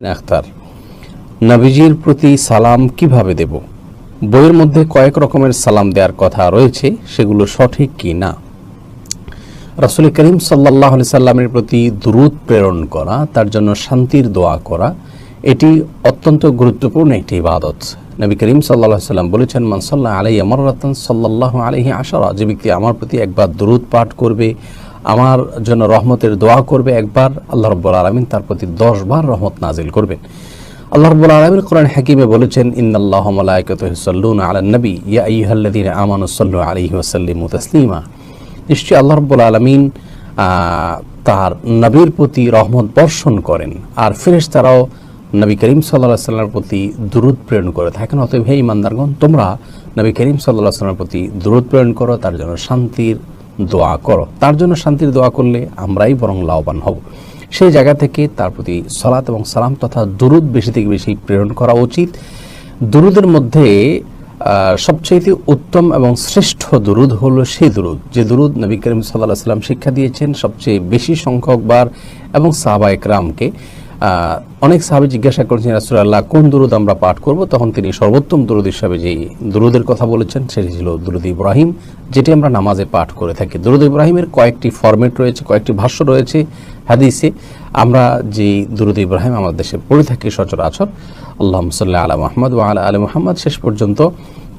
আখতার। নবীজির প্রতি সালাম কীভাবে দেব? বইয়ের মধ্যে কয়েক রকমের সালাম দেওয়ার কথা রয়েছে, সেগুলো সঠিক কি না? রাসুল করিম সাল্লাহ সাল্লামের প্রতি দুরুদ প্রেরণ করা, তার জন্য শান্তির দোয়া করা, এটি অত্যন্ত গুরুত্বপূর্ণ একটি ইবাদত। নবী করিম সাল্লাহ সাল্লাম বলেছেন মানসাল্লাহ আলাই আমার রতন সাল্লাহ আলহি আশারা যে ব্যক্তি আমার প্রতি একবার দুরুদ পাঠ করবে আমার জন্য রহমতের দোয়া করবে একবার, আল্লাহ রব্বুল আলমিন তার প্রতি দশ বার রহমত নাজিল করবেন। আল্লাহ রব্বুল আলমিন কোরআন হাকিমে বলেছেন, ইন্নাল্লাহ মালাইকাতু ইউসাল্লুনা আলান নবী, ইয়া আলাইহি ওয়া নিশ্চয়ই আল্লাহ রব্বুল আলমিন তার নবীর প্রতি রহমত বর্ষণ করেন, আর ফেরেশতারাও নবী করিম সাল্লাহ সাল্লামের প্রতি দুরুদ প্রেরণ করে থাকেন। অতএব হে ইমানদারগণ তোমরা নবী করিম সাল্লাহ সাল্লামের প্রতি দুরুদ প্রেরণ করো, তার জন্য শান্তির দোয়া করো। তার জন্য শান্তির দোয়া করলে আমরাই বরং লাভবান হব। সেই জায়গা থেকে তার প্রতি সলাত এবং সালাম তথা দুরুদ বেশি থেকে বেশি প্রেরণ করা উচিত। দুরুদের মধ্যে সবচেয়ে উত্তম এবং শ্রেষ্ঠ দুরুদ হলো সেই দুরুদ। যে দুরুদ নবী করিম সাল্লাহ সাল্লাম শিক্ষা দিয়েছেন সবচেয়ে বেশি সংখ্যক বার এবং সাহাবা একরামকে অনেক সাহাবি জিজ্ঞাসা করেছেন রাসুল্লাহ কোন দুরুদ আমরা পাঠ করব? তখন তিনি সর্বোত্তম দুরুদ হিসাবে যে দুরুদের কথা বলেছেন, সেটি ছিল দুরুদ ইব্রাহিম, যেটি আমরা নামাজে পাঠ করে থাকি। দুরুদ ইব্রাহিমের কয়েকটি ফরম্যাট রয়েছে, কয়েকটি ভাষ্য রয়েছে হাদিসে। আমরা যে দুরুদ ইব্রাহিম আমাদের দেশে পড়ে থাকি সচরাচর আল্লাহ সাল্লাহ আলা মাহমদ ও আলা আলী মোহাম্মদ, শেষ পর্যন্ত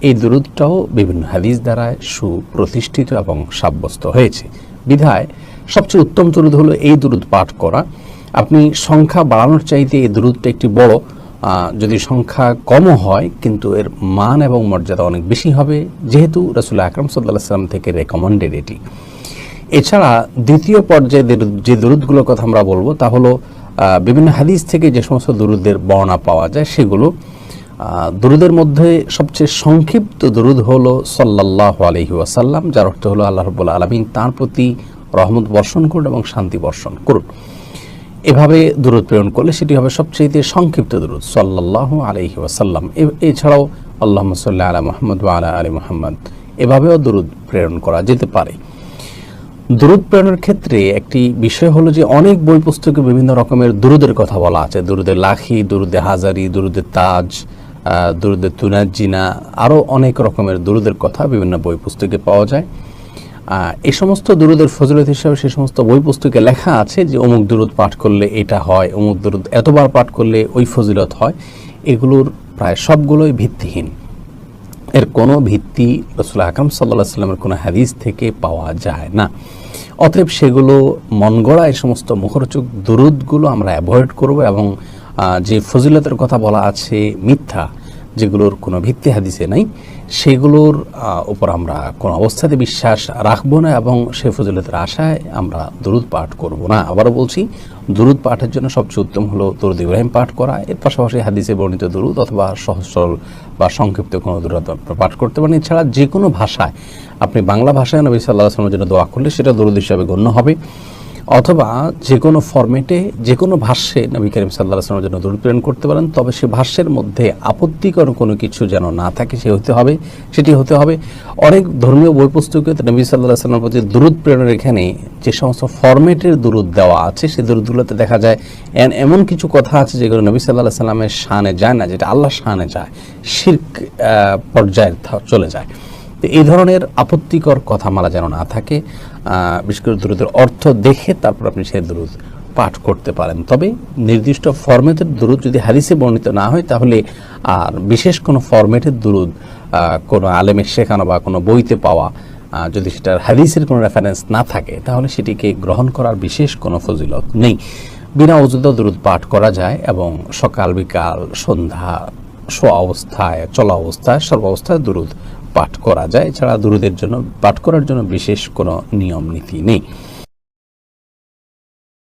এই দুরুদটাও বিভিন্ন হাদিস দ্বারা সুপ্রতিষ্ঠিত এবং সাব্যস্ত হয়েছে। বিধায় সবচেয়ে উত্তম দুরুদ হলো এই দুরুদ পাঠ করা। আপনি সংখ্যা বাড়ানোর চাইতে এই দুরুদটা একটি বড় যদি সংখ্যা কমও হয়, কিন্তু এর মান এবং মর্যাদা অনেক বেশি হবে, যেহেতু রসুল আকরম সাল্লাহ সাল্লাম থেকে রেকমেন্ডেড এটি। এছাড়া দ্বিতীয় পর্যায়ে যে- দুরুদগুলোর কথা আমরা বলব, তা হলো বিভিন্ন হাদিস থেকে যে সমস্ত দুরুদের বর্ণনা পাওয়া যায়, সেগুলো দুরুদের মধ্যে সবচেয়ে সংক্ষিপ্ত দুরুদ হলো সাল্লাহ আলহি ওয়াসাল্লাম, যার অর্থ হলো আল্লাহ রব্বুল আলমিন তাঁর প্রতি রহমত বর্ষণ করুন এবং শান্তি বর্ষণ করুন। এভাবে দূরত প্রেরণ করলে সেটি হবে সবচেয়ে সংক্ষিপ্ত দূরত সাল্লাহ আলহি ওয়াসাল্লাম। এছাড়াও আল্লাহ সাল্লাহ আলা মোহাম্মদ বা আলা আলী মোহাম্মদ। এভাবেও দূরত প্রেরণ করা যেতে পারে। দুরুদ প্রেরণের ক্ষেত্রে একটি বিষয় হলো যে অনেক বই পুস্তকে বিভিন্ন রকমের দুরুদের কথা বলা আছে। দুরুদের লাখি দুরুদে হাজারি দুরুদের তাজ আহ, দুরুদের তুনাজিনা আরও অনেক রকমের দুরুদের কথা বিভিন্ন বই পুস্তকে পাওয়া যায়। এই সমস্ত দুরুদের ফজিলত হিসাবে সে সমস্ত বই পুস্তকে লেখা আছে যে অমুক দুরুদ পাঠ করলে এটা হয়, অমুক দুরুদ এতবার পাঠ করলে ওই ফজিলত হয়। এগুলোর প্রায় সবগুলোই ভিত্তিহীন। এর কোনো ভিত্তি রসুল আকরম সাল্লাহ সাল্লামের কোনো হাদিস থেকে পাওয়া যায় না। অতএব সেগুলো মন গড়া এই সমস্ত মুখরোচক দুরুদগুলো আমরা অ্যাভয়েড করব এবং যে ফজিলতের কথা বলা আছে মিথ্যা যেগুলোর কোনো ভিত্তি হাদিসে নাই, সেগুলোর উপর আমরা কোনো অবস্থাতে বিশ্বাস রাখব না এবং সে ফজিলতের আশায় আমরা দুরুদ পাঠ করব না। আবারও বলছি, দুরুদ পাঠের জন্য সবচেয়ে উত্তম হলো দরুদ ইব্রাহিম পাঠ করা। এর পাশাপাশি হাদিসে বর্ণিত দুরুদ অথবা সহজ সরল বা সংক্ষিপ্ত কোনো দুরুদ পাঠ করতে পারেন এছাড়া যে কোনো ভাষায়, আপনি বাংলা ভাষায় নবী সাল্লাহ আসলামের জন্য দোয়া করলে সেটা দরুদ হিসাবে গণ্য হবে। অথবা যে কোনো ফরম্যাটে, যে কোনো ভাষ্যে নবী করিম সাল্লাহ আসলামের জন্য দূর প্রেরণ করতে পারেন, তবে সে ভাষ্যের মধ্যে আপত্তিকর কোনো কিছু যেন না থাকে, সে হতে হবে, সেটি হতে হবে। অনেক ধর্মীয় বই পুস্তকে নবী সাল্লাহ আসলামের প্রতি দূরত প্রেরণের এখানে যে সমস্ত ফরম্যাটের দূরত দেওয়া আছে, সেই দূরতগুলোতে দেখা যায় এমন কিছু কথা আছে যেগুলো নবী সাল্লাহ সাল্লামের শানে যায় না, যেটা আল্লাহ শানে যায়, শির্ক পর্যায়ে চলে যায়। তো এই ধরনের আপত্তিকর কথা মালা যেন না থাকে বিশেষ করে দুরুদের অর্থ দেখে তারপর আপনি সেই দুরুদ পাঠ করতে পারেন। তবে নির্দিষ্ট ফরম্যাটের দুরুদ যদি হাদিসে বর্ণিত না হয়, তাহলে আর বিশেষ কোনো ফরম্যাটের দুরুদ কোনো আলেমের শেখানো বা কোনো বইতে পাওয়া যদি সেটার হাদিসের কোনো রেফারেন্স না থাকে, তাহলে সেটিকে গ্রহণ করার বিশেষ কোনো ফজিলত নেই। বিনা অজুদ দুরুদ পাঠ করা যায় এবং সকাল, বিকাল, সন্ধ্যা, শোয়া অবস্থায়, চলা অবস্থায় সর্ব অবস্থায় দুরুদ পাঠ করা যায়। এছাড়া দুরুদের জন্য পাঠ করার জন্য বিশেষ কোনো নিয়ম নীতি নেই।